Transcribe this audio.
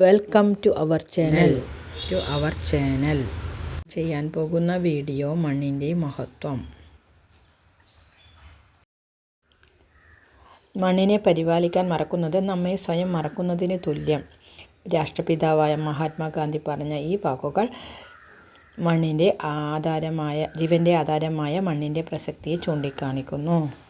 Welcome to our channel to our channel ചെയ്യാൻ പോകുന്ന video മണ്ണിന്റെ മഹത്വം. മണ്ണിനെ പരിപാലിക്കാൻ മറക്കുന്നത് നമ്മെ സ്വയം മറക്കുന്നതിന് തുല്യം. രാഷ്ട്രപിതാവായ മഹാത്മാഗാന്ധി പറഞ്ഞ ഈ വാക്കുകൾ മണ്ണിന്റെ ആധാരമായ ജീവന്റെ ആധാരമായ മണ്ണിന്റെ പ്രസക്തിയെ ചൂണ്ടിക്കാണിക്കുന്നു.